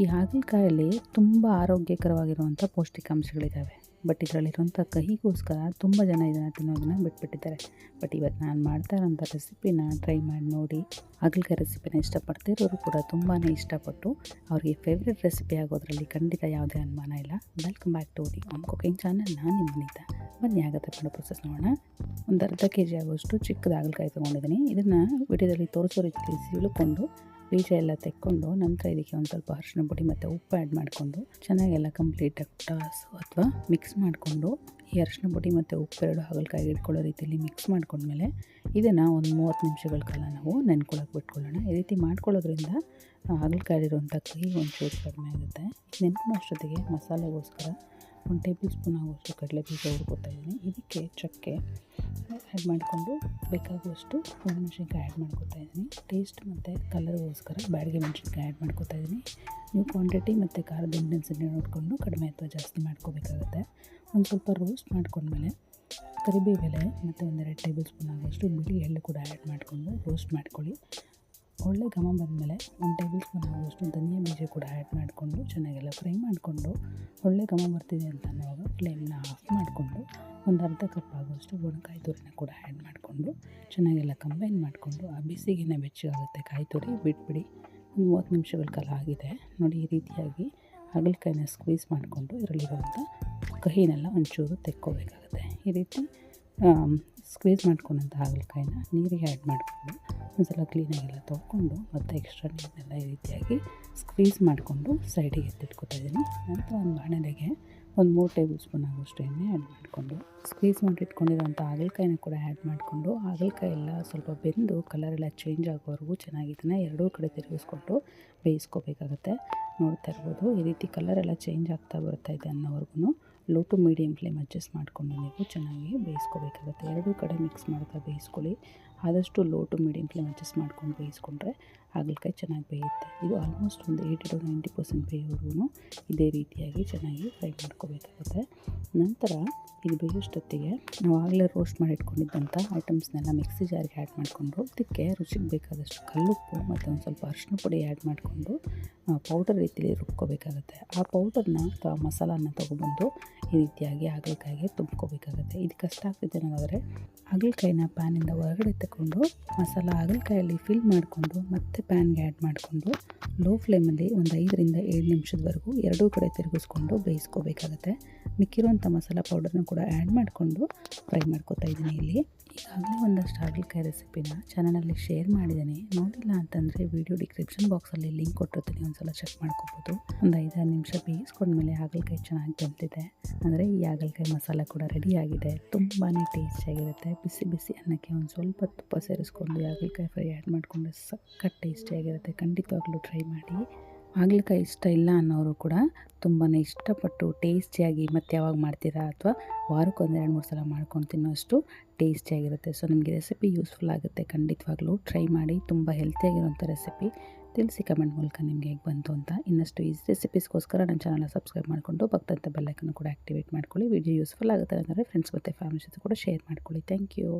ಈ ಹಾಗಲಕಾಯಲ್ಲಿ ತುಂಬ ಆರೋಗ್ಯಕರವಾಗಿರುವಂಥ ಪೌಷ್ಟಿಕಾಂಶಗಳಿದ್ದಾವೆ ಬಟ್ ಇದರಲ್ಲಿರುವಂಥ ಕಹಿಗೋಸ್ಕರ ತುಂಬ ಜನ ಇದನ್ನು ತಿನ್ನೋದನ್ನು ಬಿಟ್ಬಿಟ್ಟಿದ್ದಾರೆ. ಬಟ್ ಇವತ್ತು ನಾನು ಮಾಡ್ತಾ ಇರೋಂಥ ರೆಸಿಪಿನ ಟ್ರೈ ಮಾಡಿ ನೋಡಿ ಹಾಗಲಕಾಯಿ ರೆಸಿಪಿನ ಇಷ್ಟಪಡ್ತಿರೋರು ಕೂಡ ತುಂಬಾ ಇಷ್ಟಪಟ್ಟು ಅವ್ರಿಗೆ ಫೇವ್ರೆಟ್ ರೆಸಿಪಿ ಆಗೋದ್ರಲ್ಲಿ ಖಂಡಿತ ಯಾವುದೇ ಅನುಮಾನ ಇಲ್ಲ. Welcome back to the cooking channel ನಾನು ನಿಮ್ಮ ವನಿತಾ ಬನ್ನಿ ಆಗುತ್ತೆ ಮಾಡೋ ಪ್ರೊಸೆಸ್ ನೋಡೋಣ. ಒಂದು ಅರ್ಧ ಕೆ ಜಿ ಆಗೋಷ್ಟು ಚಿಕ್ಕದ ಹಾಗಲಕಾಯಿ ತೊಗೊಂಡಿದ್ದೀನಿ. ಇದನ್ನು ವಿಡಿಯೋದಲ್ಲಿ ತೋರಿಸೋ ರೀತಿಯಲ್ಲಿ ಸೀಳುಕೊಂಡು ಬೀಜ ಎಲ್ಲ ತೆಕ್ಕೊಂಡು ನಂತರ ಇದಕ್ಕೆ ಒಂದು ಸ್ವಲ್ಪ ಅರಿಶಿನ ಪುಡಿ ಮತ್ತು ಉಪ್ಪು ಆ್ಯಡ್ ಮಾಡಿಕೊಂಡು ಚೆನ್ನಾಗೆಲ್ಲ ಕಂಪ್ಲೀಟಾಗಿ ಟಾಸು ಅಥವಾ ಮಿಕ್ಸ್ ಮಾಡಿಕೊಂಡು ಈ ಅರಿಶಿನ ಪುಡಿ ಮತ್ತು ಉಪ್ಪು ಎರಡು ಹಾಗಲಕಾಯಿ ಇಟ್ಕೊಳ್ಳೋ ರೀತಿಯಲ್ಲಿ ಮಿಕ್ಸ್ ಮಾಡ್ಕೊಂಡ್ಮೇಲೆ ಇದನ್ನು ಒಂದು ಮೂವತ್ತು ನಿಮಿಷಗಳ ಕಾಲ ನಾವು ನೆನ್ಕೊಳ್ಳೋಕೆ ಬಿಟ್ಕೊಳ್ಳೋಣ. ಈ ರೀತಿ ಮಾಡ್ಕೊಳ್ಳೋದ್ರಿಂದ ಹಾಗಲಕಾಯಿಲಿರುವಂಥ ಕಹಿ ಒಂಚೂರು ಕಡಿಮೆ ಆಗುತ್ತೆ. ನೆನ್ಕೊಳ್ಳೋ ಅಷ್ಟೊತ್ತಿಗೆ ಮಸಾಲೆಗೋಸ್ಕರ ಒಂದು ಟೇಬಲ್ ಸ್ಪೂನ್ ಆಗುವಷ್ಟು ಕಡಲೆ ಬೀಜ ಹುಡ್ಕೋತಾ ಇದ್ದೀನಿ. ಇದಕ್ಕೆ ಚಕ್ಕೆ ಆ್ಯಡ್ ಮಾಡಿಕೊಂಡು ಬೇಕಾಗುವಷ್ಟು ಒಣಮೆಣಸಿನ್ಕಾಯಿ ಆ್ಯಡ್ ಮಾಡ್ಕೊತಾ ಇದ್ದೀನಿ. ಟೇಸ್ಟ್ ಮತ್ತು ಕಲರ್ಗೋಸ್ಕರ ಬ್ಯಾಡಿಗೆ ಮೆಣಸಿನ್ಕಾಯಿ ಆ್ಯಡ್ ಮಾಡ್ಕೊತಾ ಇದ್ದೀನಿ. ನೀವು ಕ್ವಾಂಟಿಟಿ ಮತ್ತು ಖಾರದ ಇಂಟೆನ್ಸಿಟಿ ನೋಡಿಕೊಂಡು ಕಡಿಮೆ ಅಥವಾ ಜಾಸ್ತಿ ಮಾಡ್ಕೋಬೇಕಾಗುತ್ತೆ. ಒಂದು ಸ್ವಲ್ಪ ರೋಸ್ಟ್ ಮಾಡ್ಕೊಂಡ್ಮೇಲೆ ಕರಿಬೇವು ಎಲೆ ಮತ್ತು ಒಂದೆರಡು ಟೇಬಲ್ ಸ್ಪೂನ್ ಆಗುವಷ್ಟು ಬಿಳಿ ಎಳ್ಳು ಕೂಡ ಆ್ಯಡ್ ಮಾಡಿಕೊಂಡು ರೋಸ್ಟ್ ಮಾಡ್ಕೊಳ್ಳಿ. ಒಳ್ಳೆ ಘಮ ಬಂದಮೇಲೆ ಒಂದು ಟೇಬಲ್ ಸ್ಪೂನ್ ಆಗುವಷ್ಟು ಧನಿಯಾ ಬೀಜ ಕೂಡ ಆ್ಯಡ್ ಮಾಡಿಕೊಂಡು ಚೆನ್ನಾಗೆಲ್ಲ ಫ್ರೈ ಮಾಡಿಕೊಂಡು ಒಳ್ಳೆ ಘಮ ಬರ್ತಿದೆ ಅಂತ ಅನ್ನೋವಾಗ ಫ್ಲೇಮ್ನ ಆಫ್ ಮಾಡಿಕೊಂಡು ಒಂದು ಅರ್ಧ ಕಪ್ ಆಗುವಷ್ಟು ಒಣಕಾಯಿ ತುರಿನ ಕೂಡ ಆ್ಯಡ್ ಮಾಡಿಕೊಂಡು ಚೆನ್ನಾಗೆಲ್ಲ ಕಂಬೈನ್ ಮಾಡಿಕೊಂಡು ಆ ಬಿಸಿಗೆನೆ ಬೆಚ್ಚಗಾಗುತ್ತೆ ಕಾಯಿ ತುರಿ ಬಿಟ್ಬಿಡಿ. ಒಂದು ಮೂವತ್ತು ನಿಮಿಷಗಳ ಕಾಲ ಆಗಿದೆ. ನೋಡಿ ಈ ರೀತಿಯಾಗಿ ಹಾಗಲಕಾಯಿನ ಸ್ಕ್ವೀಸ್ ಮಾಡಿಕೊಂಡು ಇದರಲ್ಲಿರುವಂಥ ಕಹಿನೆಲ್ಲ ಒಂಚೂರು ತೆಕ್ಕೋಬೇಕಾಗುತ್ತೆ. ಈ ರೀತಿ ಸ್ಕ್ವೀಸ್ ಮಾಡ್ಕೊಂಡಂಥ ಹಾಗಲಕಾಯಿನ ನೀರಿಗೆ ಆ್ಯಡ್ ಮಾಡಿಕೊಂಡು ಒಂದು ಸಲ ಕ್ಲೀನಾಗೆಲ್ಲ ತೊಳ್ಕೊಂಡು ಮತ್ತು ಎಕ್ಸ್ಟ್ರಾ ನೀರನ್ನೆಲ್ಲ ಈ ರೀತಿಯಾಗಿ ಸ್ಕ್ವೀಸ್ ಮಾಡಿಕೊಂಡು ಸೈಡಿಗೆ ಎತ್ತಿಟ್ಕೊತಾ ಇದ್ದೀನಿ. ನಂತರ ಒಂದು ಬಾಣಲೆಗೆ ಒಂದು ಮೂರು ಟೇಬಲ್ ಸ್ಪೂನ್ ಆಗುವಷ್ಟು ಎಣ್ಣೆ ಆ್ಯಡ್ ಮಾಡಿಕೊಂಡು ಸ್ಕ್ವೀಸ್ ಮಾಡಿಟ್ಕೊಂಡಿರೋಂಥ ಹಾಗಲಕಾಯಿನ ಕೂಡ ಆ್ಯಡ್ ಮಾಡಿಕೊಂಡು ಹಾಗಲಕಾಯಿ ಎಲ್ಲ ಸ್ವಲ್ಪ ಬೆಂದು ಕಲರೆಲ್ಲ ಚೇಂಜ್ ಆಗೋವರೆಗೂ ಚೆನ್ನಾಗಿ ಇದನ್ನು ಎರಡೂ ಕಡೆ ತಿರುಗಿಸ್ಕೊಂಡು ಬೇಯಿಸ್ಕೋಬೇಕಾಗತ್ತೆ. ನೋಡ್ತಾ ಇರ್ಬೋದು. ಈ ರೀತಿ ಕಲರ್ ಕಲರೆಲ್ಲ ಚೇಂಜ್ ಆಗ್ತಾ ಬರ್ತಾ ಇದೆ ಅನ್ನೋವರೆಗೂ low to medium flame adjust ಮಾಡಿಕೊಂಡು ನೀವು ಚೆನ್ನಾಗಿ ಬೇಯಿಸ್ಕೋಬೇಕಾಗುತ್ತೆ. ಎರಡೂ ಕಡೆ ಮಿಕ್ಸ್ ಮಾಡ್ತಾ ಬೇಯಿಸ್ಕೊಳ್ಳಿ. ಆದಷ್ಟು low to medium flame adjust ಮಾಡ್ಕೊಂಡು ಬೇಯಿಸ್ಕೊಂಡ್ರೆ ಹಾಗಲಕಾಯಿ ಚೆನ್ನಾಗಿ ಬೇಯುತ್ತೆ. ಇದು ಆಲ್ಮೋಸ್ಟ್ ಒಂದು ಏಯ್ಟಿ ಟು ನೈಂಟಿ ಪರ್ಸೆಂಟ್ ಬೇಯೋವರೆಗೂ ಇದೇ ರೀತಿಯಾಗಿ ಚೆನ್ನಾಗಿ ಫ್ರೈ ಮಾಡ್ಕೋಬೇಕಾಗುತ್ತೆ. ನಂತರ ಇದು ಬೇಯೋಷ್ಟೊತ್ತಿಗೆ ನಾವು ಆಗಲೇ ರೋಸ್ಟ್ ಮಾಡಿ ಇಟ್ಕೊಂಡಿದ್ದಂಥ ಐಟಮ್ಸ್ನೆಲ್ಲ ಮಿಕ್ಸಿ ಜಾರಿಗೆ ಆ್ಯಡ್ ಮಾಡಿಕೊಂಡು, ಅದಕ್ಕೆ ರುಚಿಗೆ ಬೇಕಾದಷ್ಟು ಕಲ್ಲುಪ್ಪು ಮತ್ತು ಒಂದು ಸ್ವಲ್ಪ ಅರಿಶಿನ ಪುಡಿ ಆ್ಯಡ್ ಮಾಡಿಕೊಂಡು ಪೌಡರ್ ರೀತಿಯಲ್ಲಿ ರುಬ್ಕೋಬೇಕಾಗುತ್ತೆ. ಆ ಪೌಡರ್ನ ಅಥವಾ ಮಸಾಲಾನ ತೊಗೊಬಂದು ಈ ರೀತಿಯಾಗಿ ಹಾಗಲಕಾಯಿಗೆ ತುಂಬ್ಕೋಬೇಕಾಗುತ್ತೆ. ಇದು ಕಷ್ಟ ಆಗ್ತಿದೆ ಅನ್ನೋದಾದರೆ ಹಾಗಲಕಾಯಿನ ಪ್ಯಾನಿಂದ ಹೊರಗಡೆ ತಗೊಂಡು ಮಸಾಲ ಹಾಗಲಕಾಯಲ್ಲಿ ಫಿಲ್ ಮಾಡಿಕೊಂಡು ಮತ್ತೆ ಪ್ಯಾನ್ಗೆ ಆ್ಯಡ್ ಮಾಡಿಕೊಂಡು ಲೋ ಫ್ಲೇಮಲ್ಲಿ ಒಂದು ಐದರಿಂದ ಏಳು ನಿಮಿಷದವರೆಗೂ ಎರಡೂ ಕಡೆ ತಿರುಗಿಸ್ಕೊಂಡು ಬೇಯಿಸ್ಕೋಬೇಕಾಗತ್ತೆ. ಮಿಕ್ಕಿರುವಂಥ ಮಸಾಲ ಪೌಡರ್ನ ಕೂಡ ಆ್ಯಡ್ ಮಾಡಿಕೊಂಡು ಫ್ರೈ ಮಾಡ್ಕೊತಾ ಇದ್ದೀನಿ ಇಲ್ಲಿ. ಈಗಾಗಲೇ ಒಂದಷ್ಟು ಹಾಗಲಕಾಯಿ ರೆಸಿಪಿನ ಚಾನಲಲ್ಲಿ ಶೇರ್ ಮಾಡಿದ್ದೀನಿ. ನೋಡಿಲ್ಲ ಅಂತಂದರೆ ವಿಡಿಯೋ ಡಿಸ್ಕ್ರಿಪ್ಷನ್ ಬಾಕ್ಸಲ್ಲಿ ಲಿಂಕ್ ಕೊಟ್ಟಿರ್ತೀನಿ. ಒಂದು ಸಲ ಚೆಕ್ ಮಾಡ್ಕೋಬೋದು. ಒಂದು ಐದಾರು ನಿಮಿಷ ಬೇಯಿಸ್ಕೊಂಡ್ಮೇಲೆ ಹಾಗಲಕಾಯಿ ಚೆನ್ನಾಗಿ ಬಂದಿದೆ. ಅಂದರೆ ಈ ಹಾಗಲಕಾಯಿ ಮಸಾಲ ಕೂಡ ರೆಡಿಯಾಗಿದೆ ತುಂಬಾ ಟೇಸ್ಟಿಯಾಗಿರುತ್ತೆ ಬಿಸಿ ಬಿಸಿ ಅನ್ನಕ್ಕೆ ಒಂದು ಸ್ವಲ್ಪ ತುಪ್ಪ ಸೇರಿಸ್ಕೊಂಡು ಹಾಗಲಕಾಯಿ ಫ್ರೈ ಆ್ಯಡ್ ಮಾಡಿಕೊಂಡು ಸಖತ್ ಟೇಸ್ಟಿಯಾಗಿರುತ್ತೆ ಖಂಡಿತವಾಗ್ಲೂ ಟ್ರೈ ಮಾಡಿ. ಹಾಗಲಕಾಯಿ ಇಷ್ಟ ಇಲ್ಲ ಅನ್ನೋರು ಕೂಡ ತುಂಬಾ ಇಷ್ಟಪಟ್ಟು ಟೇಸ್ಟಿಯಾಗಿ ಮತ್ತೆ ಯಾವಾಗ ಮಾಡ್ತೀರಾ ಅಥವಾ ವಾರಕ್ಕೆ ಒಂದು ಎರಡು ಮೂರು ಸಲ ಮಾಡ್ಕೊಂಡು ತಿನ್ನೋಷ್ಟು ಟೇಸ್ಟಿಯಾಗಿರುತ್ತೆ ಸೊ ನಿಮಗೆ ರೆಸಿಪಿ ಯೂಸ್ಫುಲ್ ಆಗುತ್ತೆ. ಖಂಡಿತವಾಗ್ಲೂ ಟ್ರೈ ಮಾಡಿ. ತುಂಬ ಹೆಲ್ತಿಯಾಗಿರುವಂಥ ರೆಸಿಪಿ ತಿಳಿಸಿ ಕಮೆಂಟ್ ಮೂಲಕ ನಿಮಗೆ ಹೇಗೆ ಬಂತು ಅಂತ ಇನ್ನಷ್ಟು ಈಸಿ ರೆಸಿಪೀಸ್ಗೋಸ್ಕರ ನನ್ನ ಚಾನಲ್ನ ಸಬ್ಸ್ಕ್ರೈಬ್ ಮಾಡಿಕೊಂಡು ಪಕ್ಕದಂಥ ಬೆಲ್ಲೈಕನ್ನು ಕೂಡ ಆಕ್ಟಿವೇಟ್ ಮಾಡ್ಕೊಳ್ಳಿ. ವಿಡಿಯೋ ಯೂಸ್ಫುಲ್ ಆಗುತ್ತೆ ಅಂದರೆ ಫ್ರೆಂಡ್ಸ್ ಮತ್ತು ಫ್ಯಾಮಿಲಿ ಜೊತೆ ಕೂಡ ಶೇರ್ ಮಾಡ್ಕೊಳ್ಳಿ. Thank you